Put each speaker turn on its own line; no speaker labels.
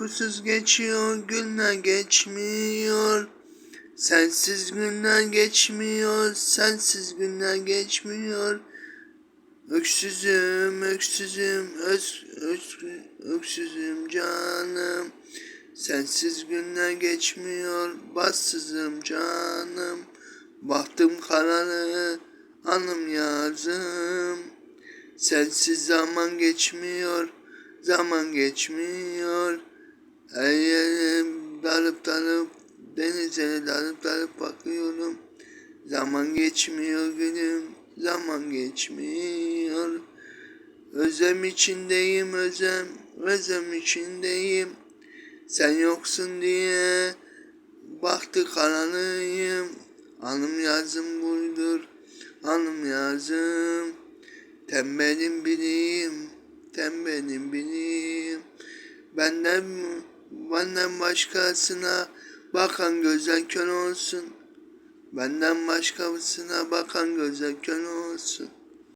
uykusuz geçiyor, günler geçmiyor. Sensiz günler geçmiyor, sensiz günler geçmiyor. Öksüzüm, öksüzüm, öz, öz, öksüzüm canım. Sensiz günler geçmiyor, bassızım canım. Bahtım kararı, anım yazım. Sensiz zaman geçmiyor, zaman geçmiyor. Dalıp dalıp, denize dalıp dalıp bakıyorum. Zaman geçmiyor gülüm, zaman geçmiyor. Özlem içindeyim özlem, özlem içindeyim. Sen yoksun diye baktı karanlığım. Anım yazım buydur, anım yazım. Tembelim bileyim, tembelim bileyim. Benden, benden başkasına bakan gözler kör olsun. Benden başkasına bakan gözler kör olsun.